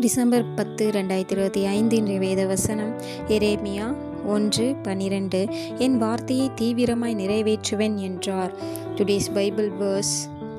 December பத்து ரெண்டாயிரத்தி இருபத்தி ஐந்து இன்றைய வேத வசனம். எரேமியா ஒன்று பனிரெண்டு என் வார்த்தையை தீவிரமாய் நிறைவேற்றுவேன் என்றார். Today's Bible verse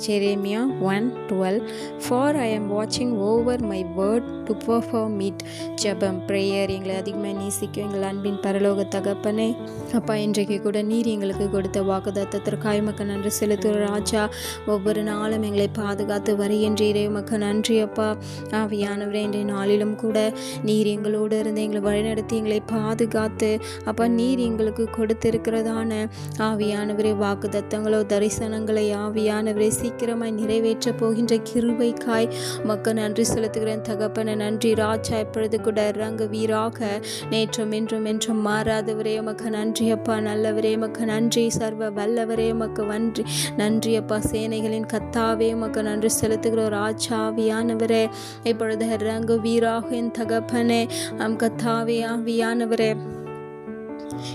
Jeremiah one twelve for I am வாட்சிங் over my word to perform meet ஜெபம் ப்ரேயர் எங்களை அதிகமாக நேசிக்கும் எங்கள் அன்பின் பரலோக தகப்பனே. அப்பா இன்றைக்கு கூட நீர் எங்களுக்கு கொடுத்த வாக்குதத்தத்திற்காய் மக்க நன்றி செலுத்துகிற ராஜா. ஒவ்வொரு நாளும் எங்களை பாதுகாத்து வருகின்றீரே உமக்கு நன்றி அப்பா. ஆவியானவரே இன்றைய நாளிலும் கூட நீர் எங்களோடு இருந்து எங்களை வழிநடத்தி எங்களை பாதுகாத்து அப்பா நீர் எங்களுக்கு கொடுத்திருக்கிறதான. ஆவியானவரே வாக்குதத்தங்களோ தரிசனங்களை ஆவியானவரே சீக்கிரமாய் நிறைவேற்றப் போகின்ற கிருபைக்காய். மக்கள் நன்றி செலுத்துகிறேன். தகப்பன நன்றி. ராஜா இப்பொழுது கூட இறங்கு வீராக. நேற்றும் இன்றும் என்றும் மாறாதவரே மக்க நன்றி அப்பா. நல்லவரே மக்க நன்றி. சர்வ வல்லவரே மக்க நன்றி நன்றி அப்பா. சேனைகளின் கத்தாவே மக்க நன்றி செலுத்துகிறோம் ராஜாவியானவரே. இப்பொழுது இறங்கு வீராக என் தகப்பனே. அம் கத்தாவே ஆவியானவரே.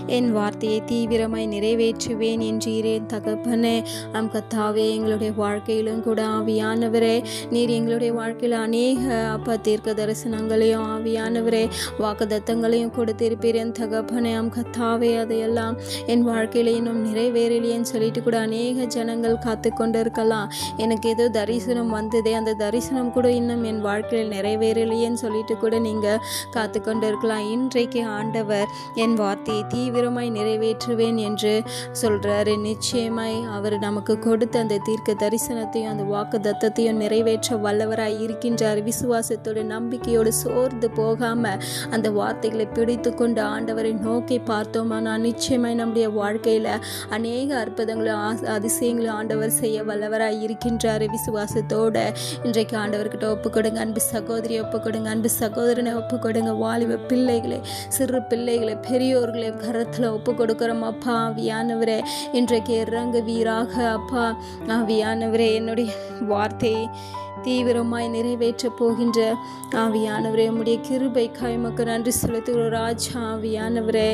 என் வார்த்தையை தீவிரமாய் நிறைவேற்றுவேன் என்றீரேன் தகப்பனே. அம் கத்தாவே எங்களுடைய வாழ்க்கையிலும் கூட ஆவியானவரே. நீர் எங்களுடைய வாழ்க்கையில் அநேக அப்பா தீர்க்க தரிசனங்களையும் ஆவியானவரே வாக்குதத்தங்களையும் கொடுத்திருப்பீர் என் தகப்பனே. அம் கத்தாவே அதையெல்லாம் என் வாழ்க்கையில இன்னும் நிறைவேறலையேன்னு சொல்லிட்டு கூட அநேக ஜனங்கள் காத்து கொண்டு இருக்கலாம் எனக்கு ஏதோ தரிசனம் வந்ததே அந்த தரிசனம் கூட இன்னும் என் வாழ்க்கையில் நிறைவேறலையேன்னு சொல்லிட்டு கூட நீங்கள் காத்து கொண்டு இருக்கலாம் இன்றைக்கு ஆண்டவர் என் வார்த்தையை தீவிரமாய் நிறைவேற்றுவேன் என்று சொல்கிறாரு நிச்சயமாய் அவர் நமக்கு கொடுத்த அந்த தீர்க்க தரிசனத்தையும் அந்த வாக்கு தத்தத்தையும் நிறைவேற்ற வல்லவராய் இருக்கின்றார். விசுவாசத்தோடு நம்பிக்கையோடு சோர்ந்து போகாமல் அந்த வார்த்தைகளை பிடித்து கொண்டு ஆண்டவரை நோக்கி பார்த்தோமானால் நிச்சயமாய் நம்முடைய வாழ்க்கையில் அநேக அற்புதங்களும் அதிசயங்களும் ஆண்டவர் செய்ய வல்லவராய் இருக்கின்றார். விசுவாசத்தோடு இன்றைக்கு ஆண்டவர்கிட்ட ஒப்பு கொடுங்க அன்பு சகோதரியை ஒப்பு கொடுங்க அன்பு சகோதரனை ஒப்பு கொடுங்க வாலிப பிள்ளைகளை சிறு பிள்ளைகளை பெரியோர்களை கரத்தில் ஒப்பு கொடுக்குறோம் அப்பா ஆவியானவரே. இன்றைக்கு இறங்கு வீராக அப்பா. ஆவியானவரே என்னுடைய வார்த்தையை தீவிரமாய் நிறைவேற்றப் போகின்ற. ஆவியானவரே உம்முடைய கிருபை காய்மக்கு நன்றி செலுத்துகிற ராஜா ஆவியானவரே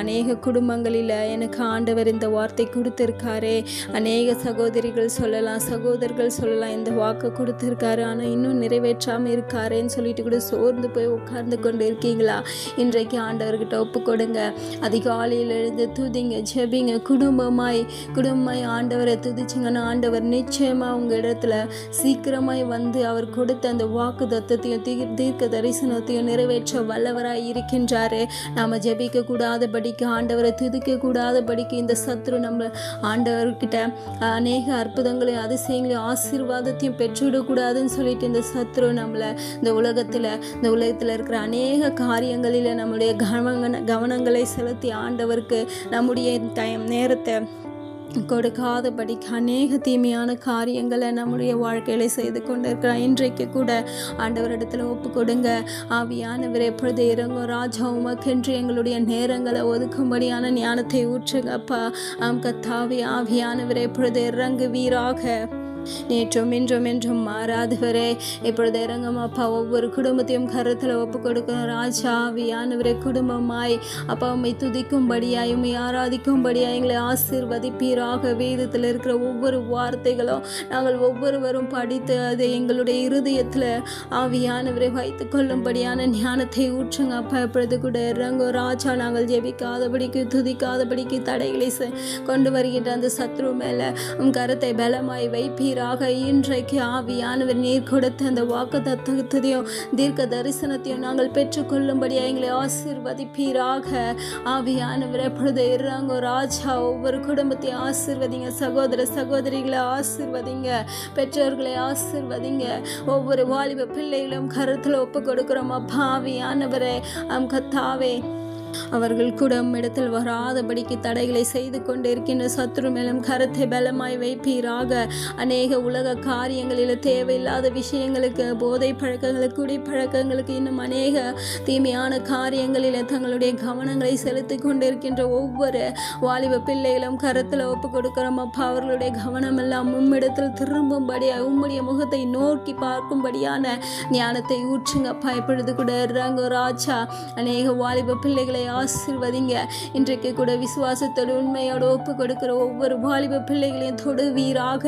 அநேக குடும்பங்களில் எனக்கு ஆண்டவர் இந்த வார்த்தை கொடுத்துருக்காரே. அநேக சகோதரிகள் சொல்லலாம் சகோதரர்கள் சொல்லலாம் இந்த வாக்கு கொடுத்துருக்காரு. ஆனால் இன்னும் நிறைவேற்றாமல் இருக்காரேன்னு சொல்லிட்டு கூட சோர்ந்து போய் உட்கார்ந்து கொண்டு இருக்கீங்களா? இன்றைக்கு ஆண்டவர்கிட்ட ஒப்பு கொடுங்க. அதிகாலையில் எழுந்து துதிங்க ஜெபிங்க. குடும்பமாய் குடும்பமாய் ஆண்டவரை துதிச்சிங்கன்னா ஆண்டவர் நிச்சயமாக உங்கள் இடத்துல சீக்கிரம் சீக்கிரமாய் வந்து அவர் கொடுத்த அந்த வாக்கு தத்தத்தையும் தீர்க்க தரிசனத்தையும் நிறைவேற்ற வல்லவராய் இருக்கின்றாரு. நாம் ஜெபிக்க கூடாதபடிக்கு ஆண்டவரை துதிக்க கூடாதபடிக்கு இந்த சத்ரு நம்ம ஆண்டவர்கிட்ட அநேக அற்புதங்களையும் அதிசயங்களையும் ஆசீர்வாதத்தையும் பெற்றுவிடக்கூடாதுன்னு சொல்லிட்டு இந்த சத்ரு நம்மளை இந்த உலகத்தில் இந்த உலகத்தில் இருக்கிற அநேக காரியங்களில் நம்முடைய கவன கவனங்களை செலுத்தி ஆண்டவருக்கு நம்முடைய டைம் நேரத்தை கொடுக்காதபடிக்கு அநேக தீமையான காரியங்களை நம்முடைய வாழ்க்கையில செய்து கொண்டிருக்கிறோம் இன்றைக்கு கூட ஆண்டவரிடத்துல ஒப்பு கொடுங்க ஆவியானவர் எப்பொழுது இறங்கும் ராஜா உமக்கென்று எங்களுடைய நேரங்களை ஒதுக்கும்படியான ஞானத்தை ஊற்றுங்கப்பா. ஆம் கத்தாவி ஆவியானவர் எப்பொழுது இறங்கு வீராக. நேற்றும் இன்றும் என்றும் மாறாதவரே. இப்பொழுது இறங்கும் அப்பா ஒவ்வொரு குடும்பத்தையும் கருத்தில் ஒப்பு கொடுக்கணும் ராஜா ஆவியானவரே குடும்பமாய். அப்பா உம்மை துதிக்கும்படியாய் உம்மை ஆராதிக்கும்படியாய் எங்களை ஆசீர்வதிப்பீராக. வேதத்தில் இருக்கிற ஒவ்வொரு வார்த்தைகளும் நாங்கள் ஒவ்வொருவரும் படித்து அதை எங்களுடைய இருதயத்தில் ஆவியானவரை வைத்து கொள்ளும்படியான ஞானத்தை ஊற்றுங்க அப்பா. இப்பொழுது கூட இறங்கும் ராஜா நாங்கள் ஜெபிக்காதபடிக்கு துதிக்காதபடிக்கு தடைகளை செ- கொண்டு வருகின்ற அந்த சத்ரு மேலே உன் கருத்தை பலமாய் வைப்பீராக இன்றைக்கு ஆவியானவர் நீர் கொடுத்த அந்த வாக்கு தத்துவத்தையும் தீர்க்க தரிசனத்தையும் நாங்கள் பெற்றுக்கொள்ளும்படியாக எங்களை ஆசிர்வதிப்பீராக. ஆவியானவர் எப்பொழுது இறங்கோ ராஜா ஒவ்வொரு குடும்பத்தையும் ஆசீர்வதிங்க சகோதர சகோதரிகளை ஆசீர்வதிங்க பெற்றோர்களை ஆசீர்வதிங்க. ஒவ்வொரு வாலிப பிள்ளைகளும் கருத்தில் ஒப்பு கொடுக்குறோம் அப்பா ஆவியானவரே அம் கத்தாவே அவர்கள் கூட இடத்தில் வராதபடிக்கு தடைகளை செய்து கொண்டு இருக்கின்ற சத்ரு மேலும் கருத்தை பலமாய் வைப்பீராக. அநேக உலக காரியங்களில் தேவையில்லாத விஷயங்களுக்கு போதை பழக்கங்களுக்கு குடி பழக்கங்களுக்கு இன்னும் அநேக தீமையான காரியங்களில் தங்களுடைய கவனங்களை செலுத்தி கொண்டிருக்கின்ற ஒவ்வொரு வாலிப பிள்ளைகளும் கருத்தில் ஒப்பு கொடுக்கிறோம். அப்பா அவர்களுடைய கவனம் எல்லாம் உம்மிடத்தில் திரும்பும்படியாக உம்முடைய முகத்தை நோக்கி பார்க்கும்படியான ஞானத்தை ஊற்றுங்கப்பா. இப்பொழுது கூட இறங்கு ராஜா. அநேக வாலிப பிள்ளைகளை எங்களை ஆசிர்வதிங்க. இன்றைக்கு கூட விசுவாசத்தோடு உண்மையோடு ஒப்பு கொடுக்கிற ஒவ்வொரு வாலிப பிள்ளைகளையும் தொடுவீராக.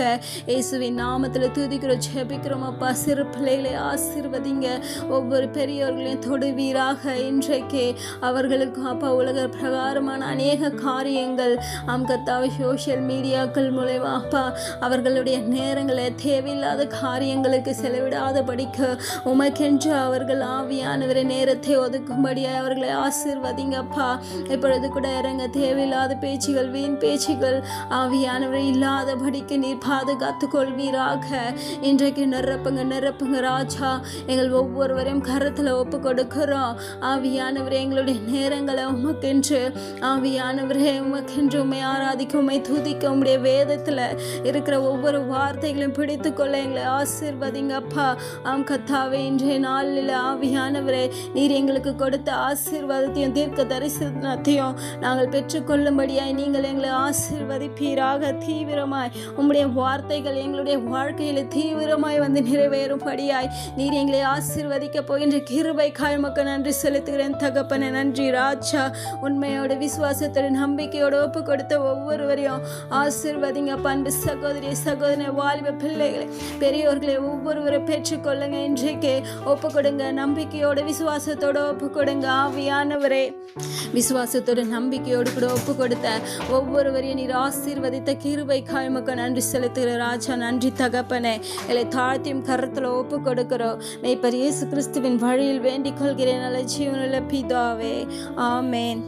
இயேசுவின் நாமத்தில் துதிக்கிறோம் ஜெபிக்கிறோம் அப்பா சிறு பிள்ளைகளை ஆசிர்வதிங்க. ஒவ்வொரு பெரியவர்களையும் தொடுவீராக. இன்றைக்கு அவர்களுக்கு அப்பா உலக பிரகாரமான அநேக காரியங்கள். ஆம் கத்தாவை சோஷியல் மீடியாக்கள் மூலயமா அப்பா அவர்களுடைய நேரங்களை தேவையில்லாத காரியங்களுக்கு செலவிடாத படிக்க உமக்கென்று அவர்கள் ஆவியானவரை நேரத்தை ஒதுக்கும்படியாக அவர்களை ஆசிர்வதி அப்பா இப்பொழுது கூட இறங்க தேவையில்லாத பேச்சுகள் வீண் பேச்சுகள் ஆவியானவரை இல்லாதபடிக்கு நீர் பாதுகாத்து கொள்வீராக. இன்றைக்கு நிரப்புங்க நிரப்புங்க ராஜா. எங்கள் ஒவ்வொருவரையும் கரத்தில் ஒப்பு கொடுக்கிறோம். ஆவியானவரே எங்களுடைய நேரங்களை உமக்கென்று. ஆவியானவரே உமக்கென்று உண்மை ஆராதிக்க உண்மை துதிக்க உங்களுடைய வேதத்தில் இருக்கிற ஒவ்வொரு வார்த்தைகளையும் பிடித்து கொள்ள எங்களை ஆசிர்வதிங்க அப்பா ஆம் கத்தாவே இன்றைய நாளில் ஆவியானவரே நீர் எங்களுக்கு கொடுத்த ஆசீர்வாதத்தையும் தீர்க்க தரிசனத்தையும் நாங்கள் பெற்றுக்கொள்ளும்படியாய் நீங்கள் எங்களை ஆசிர்வதிப்பீராக தீவிரமாய். உம்முடைய வார்த்தைகள் எங்களுடைய வாழ்க்கையில் தீவிரமாய் வந்து நிறைவேறும்படியாய். நீர் எங்களை ஆசிர்வதிக்க போகின்ற கிருபை காய்மக்க நன்றி செலுத்துகிறேன். தகப்பனை நன்றி ராஜா. உண்மையோட விசுவாசத்தோட நம்பிக்கையோட ஒப்பு கொடுத்த ஒவ்வொருவரையும் ஆசிர்வதிங்க. பண்பு சகோதரி சகோதரி வாலிப பிள்ளைகளை பெரியோர்களை ஒவ்வொருவரை பெற்றுக்கொள்ளுங்க. இன்றைக்கு ஒப்பு கொடுங்க நம்பிக்கையோட விசுவாசத்தோட ஒப்பு கொடுங்க ஆவியானவரே. விசுவாசத்தோடு நம்பிக்கையோடு கூட ஒப்பு கொடுத்த ஒவ்வொருவரையும் நீர் ஆசீர்வதித்த கிருபை காய்மக்க நன்றி செலுத்துகிற ராஜா நன்றி தகப்பனே. இல்லை தாழ்த்தியும் கருத்தில் ஒப்பு கொடுக்கிறோம் மெய்ப்பர் இயேசு கிறிஸ்துவின் வழியில் வேண்டிக் கொள்கிறேன். நல்ல ஜீவனில் பிதாவே. ஆமேன்.